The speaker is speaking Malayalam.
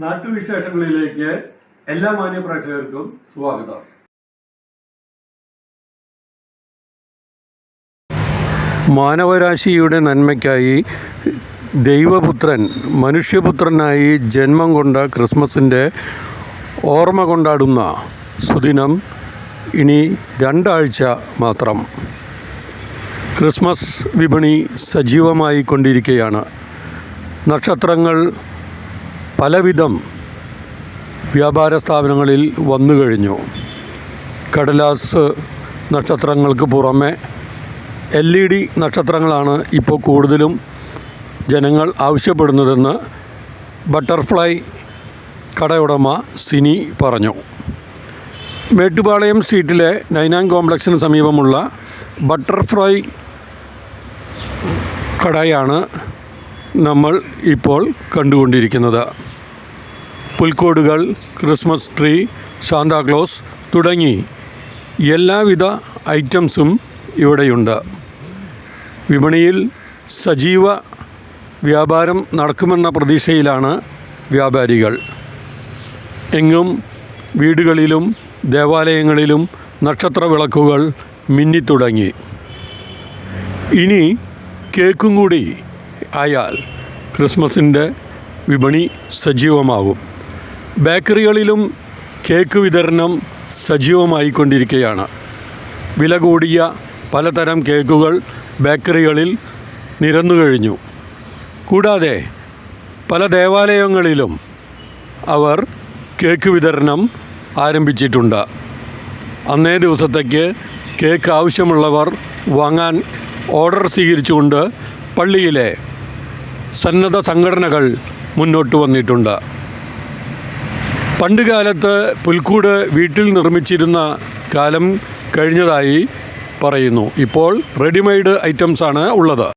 നാട്ടുവിശേഷങ്ങളിലേക്ക് എല്ലാ മാന്യപ്രേക്ഷകർക്കും സ്വാഗതം. മാനവരാശിയുടെ നന്മയ്ക്കായി ദൈവപുത്രൻ മനുഷ്യപുത്രനായി ജന്മം കൊണ്ട ക്രിസ്മസിന്റെ ഓർമ്മ കൊണ്ടാടുന്ന സുദിനം ഇനി രണ്ടാഴ്ച മാത്രം. ക്രിസ്മസ് വിപണി സജീവമായി കൊണ്ടിരിക്കുകയാണ്. നക്ഷത്രങ്ങൾ പലവിധം വ്യാപാര സ്ഥാപനങ്ങളിൽ വന്നു കഴിഞ്ഞു. കടലാസ് നക്ഷത്രങ്ങൾക്ക് പുറമെ എൽ ഇ ഡി നക്ഷത്രങ്ങളാണ് ഇപ്പോൾ കൂടുതലും ജനങ്ങൾ ആവശ്യപ്പെടുന്നതെന്ന് ബട്ടർഫ്ലൈ കടയുടമ സിനി പറഞ്ഞു. മേട്ടുപാളയം സ്ട്രീറ്റിലെ നൈനാൻ കോംപ്ലക്സിന് സമീപമുള്ള ബട്ടർഫ്ലൈ കടയാണ് നമ്മൾ ഇപ്പോൾ കണ്ടുകൊണ്ടിരിക്കുന്നത്. പുൽക്കോടുകൾ ക്രിസ്മസ് ട്രീ സാന്താക്ലോസ് തുടങ്ങി എല്ലാവിധ ഐറ്റംസും ഇവിടെയുണ്ട്. വിപണിയിൽ സജീവ വ്യാപാരം നടക്കുമെന്ന പ്രതീക്ഷയിലാണ് വ്യാപാരികൾ. എങ്ങും വീടുകളിലും ദേവാലയങ്ങളിലും നക്ഷത്ര വിളക്കുകൾ മിന്നിത്തുടങ്ങി. ഇനി കേക്കും കൂടി ആയാൽ ക്രിസ്മസിന്റെ വിപണി സജീവമാകും ബേക്കറികളിലും കേക്ക് വിതരണം സജീവമായിക്കൊണ്ടിരിക്കുകയാണ്. വില കൂടിയ പലതരം കേക്കുകൾ ബേക്കറികളിൽ നിരന്നു കഴിഞ്ഞു. കൂടാതെ പല ദേവാലയങ്ങളിലും അവർ കേക്ക് വിതരണം ആരംഭിച്ചിട്ടുണ്ട്. അന്നേ ദിവസത്തേക്ക് കേക്ക് ആവശ്യമുള്ളവർ വാങ്ങാൻ ഓർഡർ സ്വീകരിച്ചുകൊണ്ട് പള്ളിയിലെ സന്നദ്ധ സംഘടനകൾ മുന്നോട്ട് വന്നിട്ടുണ്ട്. പണ്ടുകാലത്ത് പുൽക്കൂട് വീട്ടിൽ നിർമ്മിച്ചിരുന്ന കാലം കഴിഞ്ഞതായി പറയുന്നു. ഇപ്പോൾ റെഡിമെയ്ഡ് ഐറ്റംസാണ് ഉള്ളത്.